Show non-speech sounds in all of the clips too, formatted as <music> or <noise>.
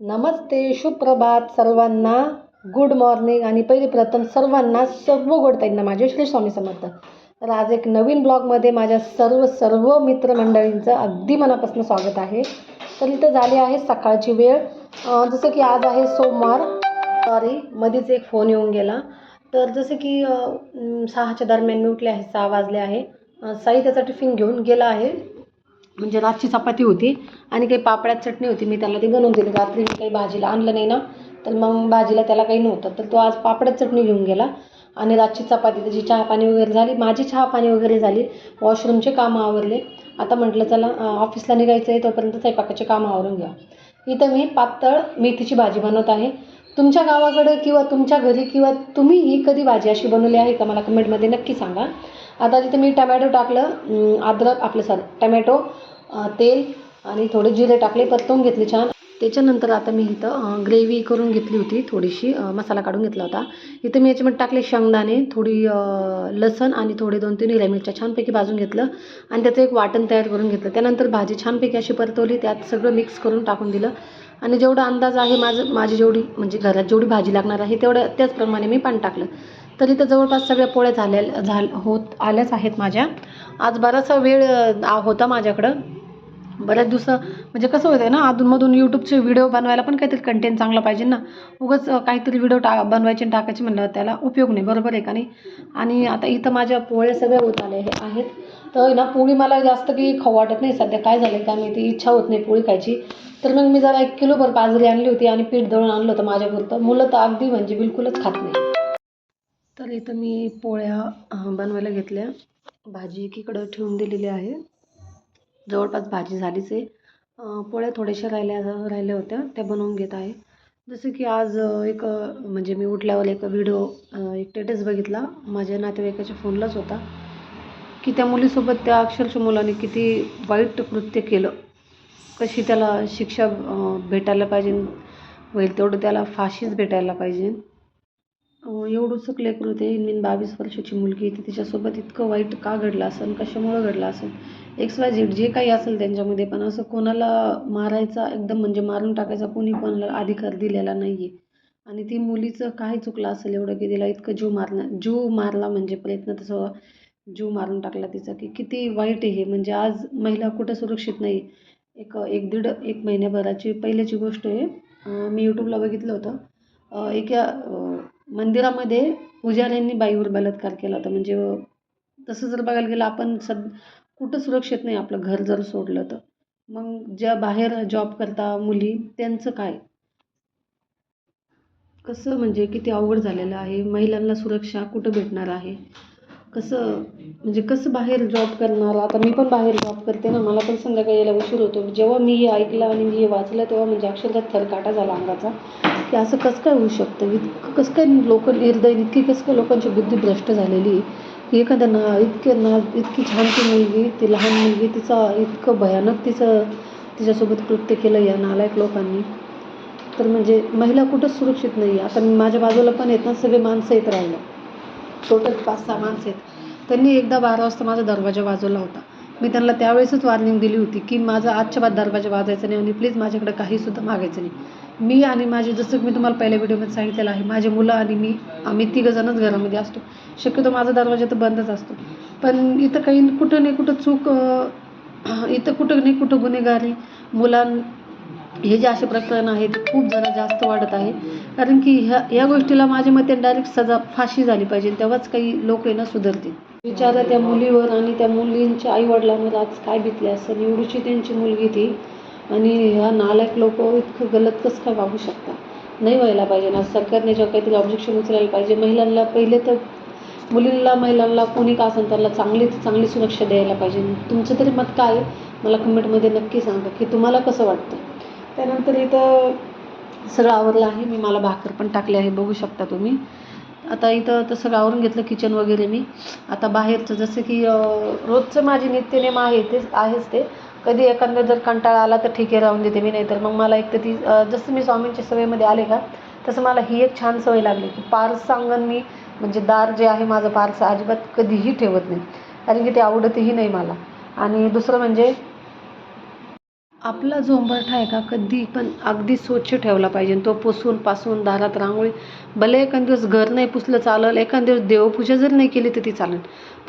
नमस्ते सुप्रभात सर्वांना. Good morning आणि पहिले प्रथम सर्वांना सर्व गोडताईंना माझे श्री स्वामी समर्थ. तर आज एक नवीन ब्लॉगमध्ये माझ्या सर्व सर्व मित्रमंडळींचं अगदी मनापासून स्वागत आहे. तर इथं झाली आहे सकाळची वेळ. जसं की आज आहे सोमवार. सॉरी मध्येच एक फोन येऊन गेला. तर जसं की सहाच्या दरम्यान मी उठले आहे सहा वाजले आहे. साई त्याचा टिफिन घेऊन गेला आहे. म्हणजे रातची चपाती होती आणि काही पापड्यात चटणी होती. मी त्याला ती बनवून दिली. रात्री मी काही भाजीला आणलं नाही ना तर मग भाजीला त्याला काही नव्हतं. तर तो आज पापड्यात चटणी घेऊन गेला आणि रातची चपाती त्याची चहा पाणी वगैरे झाली. माझी चहा पाणी वगैरे झाली. वॉशरूमचे कामं आवरले. आता म्हटलं चला ऑफिसला निघायचं आहे तोपर्यंत स्वयंपाकाचे कामं आवरून घ्या. इथं मी पातळ मेथीची भाजी बनवत आहे. तुमच्या गावाकडं किंवा तुमच्या घरी किंवा तुम्ही ही कधी भाजी अशी बनवली आहे का? मला कमेंटमध्ये नक्की सांगा. आता तिथे मी टमॅटो टाकलं अद्रक आपलं सॉरी टमॅटो तेल आणि थोडे जिरे टाकले परतवून घेतले छान. त्याच्यानंतर आता मी इथं ग्रेव्ही करून घेतली होती थोडीशी मसाला काढून घेतला होता. इथं मी याच्यामध्ये टाकले शेंगदाणे थोडी लसण आणि थोडे दोन तीन हिरव्या मिरच्या छानपैकी भाजून घेतलं. आणि त्याचं एक वाटण तयार करून घेतलं. त्यानंतर भाजी छानपैकी अशी परतवली त्यात सगळं मिक्स करून टाकून दिलं. आणि जेवढा अंदाज आहे माझं माझी जेवढी म्हणजे घरात जेवढी भाजी लागणार आहे तेवढं त्याचप्रमाणे मी पाणी टाकलं. तर इथं जवळपास सगळ्या पोळ्या झाल्या झाल होत आल्याच आहेत माझ्या. आज बराचसा वेळ होता माझ्याकडं. बऱ्याच दिवस म्हणजे कसं होतं आहे ना अधूनमधून यूट्यूबचे व्हिडिओ बनवायला पण काहीतरी कंटेंट चांगला पाहिजे ना. उगाच काहीतरी व्हिडिओ टा बनवायचे आणि टाकायचे म्हणलं त्याला उपयोग नाही. बरोबर आहे का नाही? आणि आता इथं माझ्या पोळ्या सगळ्या होत आल्या हे आहेत. तर ना पोळी मला जास्त काही खाऊ वाटत नाही सध्या. काय झालं का मी ती इच्छा होत नाही पोळी खायची. तर मग मी जरा एक किलोभर बाजरी आणली होती आणि पीठ दळून आणलं होतं माझ्यापुरतं. मुलं तर अगदी म्हणजे बिलकुलच खात नाही. तर इथं मी पोळ्या बनवायला घेतल्या. भाजी एकीकडं ठेवून दिलेली आहे. जवळपास भाजी झालीच आहे. पोळ्या थोड्याशा राहिल्या राहिल्या होत्या. त्या बनवून घेत आहे. जसं की आज एक म्हणजे मी उठल्यावर एक व्हिडिओ एक टेटस बघितला. माझ्या नातेवाईकाच्या फोनलाच होता. की त्या मुलीसोबत त्या अक्षरशः मुलाने किती वाईट कृत्य केलं. कशी त्याला शिक्षा भेटायला पाहिजे होईल तेवढं त्याला फाशीच भेटायला पाहिजे. एवढंसं लेकरू ते मीन बावीस वर्षाची मुलगी ती तिच्यासोबत इतकं वाईट का घडलं असेल कशामुळं घडलं असेल एक्स वाय झेड जे काही असेल त्यांच्यामध्ये पण असं कोणाला मारायचा एकदम म्हणजे मारून टाकायचा कोणी कोणाला अधिकार दिलेला नाही आहे आणि ती मुलीचं काय चुकलं असेल एवढं की तिला इतकं जीव मारणं जीव मारला म्हणजे प्रयत्न तसं जीव मारून टाकला तिचा की किती वाईट आहे हे. म्हणजे आज महिला कुठं सुरक्षित नाही. एक एक दीड एक महिन्याभराची पहिल्याची गोष्ट आहे. मी यूट्यूबला बघितलं होतं. एका मंदिरामध्ये पुजाऱ्यांनी बाईवर बलात्कार केला होता. म्हणजे तसं जर बघायला गेलं आपण सद कुठं सुरक्षित नाही आपलं घर जर सोडलं तर. मग ज्या बाहेर जॉब करता मुली त्यांचं काय? कसं म्हणजे किती अवघड झालेलं आहे? महिलांना सुरक्षा कुठं भेटणार आहे? कसं म्हणजे कसं बाहेर जॉब करणार? आता मी पण बाहेर जॉब करते ना मला पण संध्याकाळी यायला उशीर होतो. जेव्हा मी हे ऐकलं आणि मी हे वाचलं तेव्हा म्हणजे अक्षरशः थरकाटा झाला अंगाचा. की असं कसं काय होऊ शकतं? इतकं कसं काय लोक निर्दय इतकी कसं काय लोकांची बुद्धी भ्रष्ट झालेली? आहे की एखाद्या ना इतके ना इतकी छान ती मुलगी ती लहान मुलगी तिचा इतकं भयानक तिचं तिच्यासोबत कृत्य केलं या नालायक लोकांनी. तर म्हणजे महिला कुठंच सुरक्षित नाही आहे आता माझ्या बाजूला पण येत ना सगळे माणसं येत राहिलं टोटल पाच सहा माणसं आहेत. त्यांनी एकदा बारा वाजता माझा दरवाजा वाजवला होता. मी त्यांना त्यावेळेसच वॉर्निंग दिली होती की माझा आजच्या बाद दरवाजा वाजायचा नाही आणि प्लीज माझ्याकडे काहीसुद्धा मागायचं नाही. मी आणि माझे जसं की मी तुम्हाला पहिल्या व्हिडिओमध्ये सांगितलेलं आहे माझे मुलं आणि मी आम्ही तिघंजणच घरामध्ये असतो. शक्यतो माझा दरवाजा तर बंदच असतो. पण इथं काही कुठं नाही कुठं चूक इथं कुठं नाही कुठं गुन्हेगारी मुलां हे जे असे प्रकरण आहे ते खूप जरा जास्त वाढत आहे. कारण की ह्या या गोष्टीला माझ्या मते डायरेक्ट सजा फाशी झाली पाहिजे. तेव्हाच काही लोक येणं सुधरतील सुधारतील. विचारा त्या मुलीवर आणि त्या मुलींच्या आईवडिलांवर आज काय बितले असं एवढीची त्यांची मुलगी ती. आणि ह्या नालायक लोक इतकं गलत कसं काय वागू शकता नाही व्हायला पाहिजे ना. सरकारने जेव्हा काहीतरी ऑब्जेक्शन उचलायला पाहिजे. महिलांना पहिले तर मुलींना महिलांना कोणी का असेल त्याला चांगली चांगली सुरक्षा द्यायला पाहिजे? तुमचं तरी मत काय आहे? मला कमेंटमध्ये नक्की सांगा की तुम्हाला कसं वाटतं? त्यानंतर इथं सगळं आवरलं आहे. मी मला भाकर पण टाकली आहे. बघू शकता तुम्ही. आता इथं तर सगळं आवरून घेतलं किचन वगैरे मी. आता बाहेरचं जसं की रोजचं माझी नित्यनेम आहे तेच आहेच ते. कधी एखादा जर कंटाळा आला तर ठीक आहे राहून देते मी. नाही तर मग मला एक तर ती जसं मी स्वामींच्या सवयीमध्ये आले का तसं मला ही एक छान सवय लागली की पारस अंगण मी. म्हणजे दार जे आहे माझं पारसं अजिबात कधीही ठेवत नाही. कारण की ते आवडतही नाही मला. आणि दुसरं म्हणजे आपला जो उंबरठा आहे का कधी पण अगदी स्वच्छ ठेवला पाहिजे. तो पुसून पासून दारात रांगोळी भले एखाद दिवस घर नाही पुसलं चालेल एखाद दिवस देवपूजा जर नाही केली तर ती चालेल.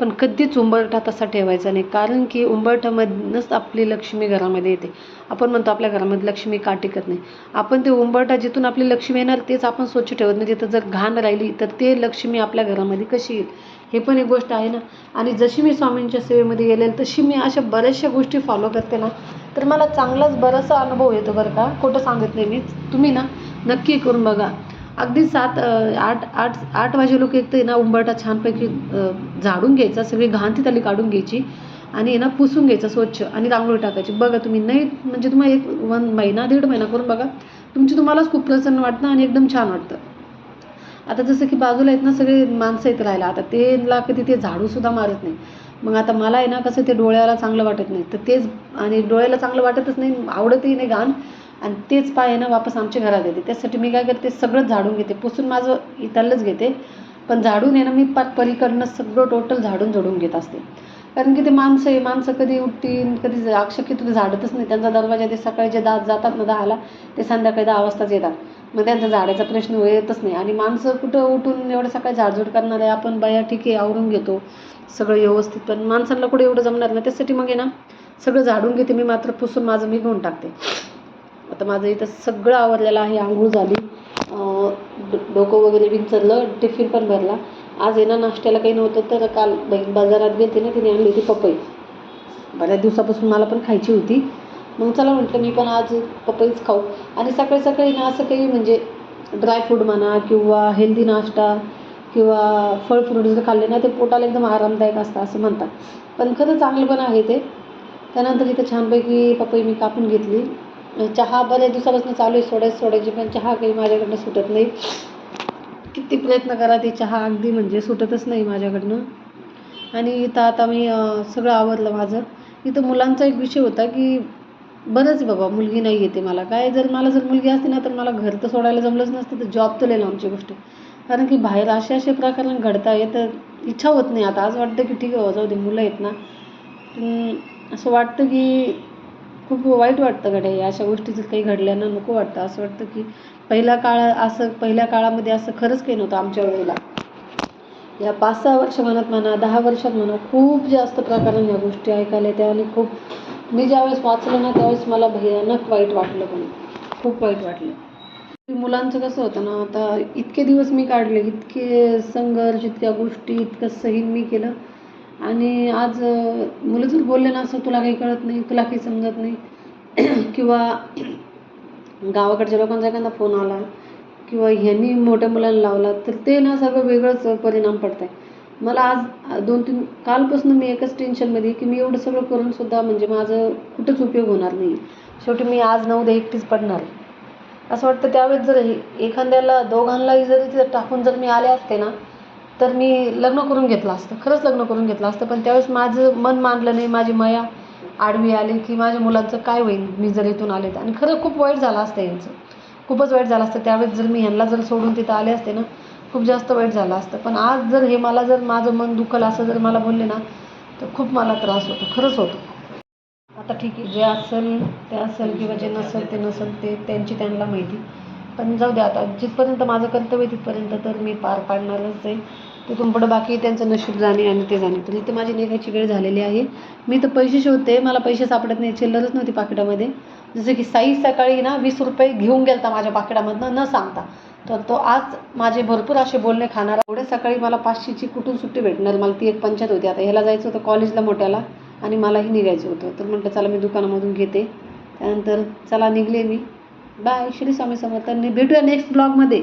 पण कधीच उंबरठा तसा ठेवायचा नाही. कारण की उंबरठ्यामधनंच आपली लक्ष्मी घरामध्ये येते. आपण म्हणतो आपल्या घरामध्ये लक्ष्मी का टिकत नाही? आपण ते उंबरठा जिथून आपली लक्ष्मी येणार तेच आपण स्वच्छ ठेवत नाही. तिथं जर घाण राहिली तर ते लक्ष्मी आपल्या घरामध्ये कशी येईल? हे पण एक गोष्ट आहे ना. आणि जशी मी स्वामींच्या सेवेमध्ये गेले तशी मी अशा बऱ्याचशा गोष्टी फॉलो करते ना. तर मला चांगलाच बराचसा अनुभव येतो बरं का. खोटं सांगत नाही मी. तुम्ही ना नक्की करून बघा. अगदी सात आठ आठ आठ वाजे लोक एक तर ना उंबरटा छानपैकी झाडून घ्यायचा. सगळी घाण ती त्याला काढून घ्यायची. आणि ना पुसून घ्यायचं स्वच्छ आणि रांगोळी टाकायची. बघा तुम्ही नाही म्हणजे तुम्हाला एक वन महिना दीड महिना करून बघा. तुमची तुम्हालाच खूप प्रसन्न वाटतं आणि एकदम छान वाटतं. आता जसं की बाजूला आहेत ना सगळे माणसं येत राहिला. आता तेला कधी ते झाडूसुद्धा मारत नाही. मग आता मला आहे ना कसं ते डोळ्याला चांगलं वाटत नाही. तर तेच आणि डोळ्याला चांगलं वाटतच नाही आवडतही नाही घाण आणि तेच पाय आहे ना वापस आमच्या घरात येते. त्यासाठी मी काय करते सगळंच झाडून घेते. पुसून माझं इथलंच घेते. पण झाडून आहे ना मी पाक पलीकडनं सगळं टोटल झाडून झडून घेत असते. कारण की ते माणसं आहे माणसं कधी उठतील कधी शक्यतो तुला झाडतच नाही. त्यांचा दरवाजा ते सकाळी जे दात जातात ना दहाला ते संध्याकाळी दहा वाजताच येतात. मग त्यांचा झाडाचा प्रश्न येतच नाही. आणि माणसं कुठं उठून एवढं सकाळी झाडझूड करणार आहे आपण बाया ठीक आहे आवरून घेतो सगळं व्यवस्थित. पण माणसांना कुठे एवढं जमणार नाही. त्यासाठी मग आहे ना सगळं झाडून घेते मी मात्र पुसून माझं मी घेऊन टाकते. आता माझं इथं सगळं आवरलेलं आहे आंघोळ झाली. डो- डोकं वगैरे विंचरलं टिफिन पण भरला. आज आहे ना नाश्त्याला काही नव्हतं तर काल बाजारात गेली ना तिने आणली होती पपई. बऱ्याच दिवसापासून मला पण खायची होती. मग चला म्हटलं मी पण आज पपईच खाऊ. आणि सकाळी सकाळी ना असं काही म्हणजे ड्रायफ्रूट म्हणा किंवा हेल्दी नाश्ता किंवा फळ फ्रूट जर खाल्ले ना ते पोटाला एकदम आरामदायक असतं असं म्हणतात. पण खरं चांगलं पण आहे ते. त्यानंतर इथं छानपैकी पपई मी कापून घेतली. चहा बऱ्याच दिवसापासून चालू आहे सोडायची सोडायची पण चहा काही माझ्याकडनं सुटत नाही. किती प्रयत्न करा ती चहा अगदी म्हणजे सुटतच नाही माझ्याकडनं. आणि इथं आता मी सगळं आवरलं माझं. इथं मुलांचा एक विषय होता की बरंच बाबा मुलगी नाही येते मला. काय जर मला जर मुलगी असते ना तर मला घर तर सोडायला जमलंच नसतं तर जॉब तर लई आमची गोष्ट कारण की बाहेर असे असे प्रकरण घडता येतं इच्छा होत नाही. आता आज वाटतं की ठीक आहे हो, जाऊ दे मुलं आहेत ना. पण असं वाटतं की खूप वाईट वाटतं गड्या या अशा गोष्टी जर काही घडल्यानं नको वाटतं. असं वाटतं की पहिल्या काळ असं पहिल्या काळामध्ये असं खरंच काही नव्हतं आमच्या वेळेला. या पाच सहा वर्ष म्हणत म्हणा दहा वर्षात म्हणा खूप जास्त प्रकाराने या गोष्टी ऐकायला येत्या आणि खूप मी ज्यावेळेस वाचलं ना त्यावेळेस मला भयानक वाईट वाटलं पण. खूप वाईट वाटलं. मुलांचं कसं होतं ना आता इतके दिवस मी काढले इतके संघर्ष इतक्या गोष्टी इतकं सही मी केलं. आणि आज मुलं जर बोलले ना असं तुला काही कळत नाही तुला काही समजत नाही <clears throat> किंवा <clears throat> गावाकडच्या लोकांचा एखादा फोन आला किंवा ह्यांनी मोठ्या मुलांना लावला तर ते ना सगळं वेगळंच परिणाम पडत आहे मला आज दोन तीन कालपासून मी एकच टेन्शनमध्ये की मी एवढं सगळं करून सुद्धा म्हणजे माझं कुठंच उपयोग होणार नाही शेवटी मी आज नऊ उद्या एकटीच पडणार. आहे असं वाटतं त्यावेळेस जर हे- एखाद्याला दोघांनाही जरी तिथं टाकून जर मी आले असते ना तर मी लग्न करून घेतलं असतं. खरंच लग्न करून घेतलं असतं पण त्यावेळेस माझं मन मानलं नाही माझी माया आडवी आली की माझ्या मुलांचं काय होईल? मी जर इथून आले तर. आणि खरं खूप वाईट झालं असतं यांचं. खूपच वाईट झालं असतं. त्यावेळेस जर मी ह्यांना जर सोडून तिथं आले असते ना खूप जास्त वाईट झालं असतं. पण आज जर हे मला जर माझं मन दुखलं असं जर मला बोलले ना तर खूप मला त्रास होतो. खरंच होतो. आता ठीक आहे. जे असेल ते असेल किंवा जे नसेल ते नसेल ते त्यांची त्यांना माहिती. पण जाऊ द्या आता. जिथपर्यंत माझं कर्तव्य तिथपर्यंत तर मी पार पाडणारच आहे. तिथून पुढं बाकी त्यांचं नशीब जाणे आणि ते जाणे. तर इथे माझी निघायची वेळ झालेली आहे. मी तर पैसे शोधते. मला पैसे सापडत नाही. चिल्लरच नव्हती पाकिटामध्ये. जसं की साई सकाळी ना वीस रुपये घेऊन गेलता माझ्या पाकिटामधनं न सांगता. तर तो आज माझे भरपूर असे बोलणे खाणारा एवढ्या सकाळी मला पाचशेची कुठून सुट्टी भेटणार? मला ती एक पंचायत होती. आता ह्याला जायचं होतं कॉलेजला मोठ्याला आणि मलाही निघायचं होतं. तर म्हटलं चला मी दुकानामधून घेते. त्यानंतर चला निघले मी. बाय श्री स्वामी समर्थ. भेटूया नेक्स्ट ब्लॉगमध्ये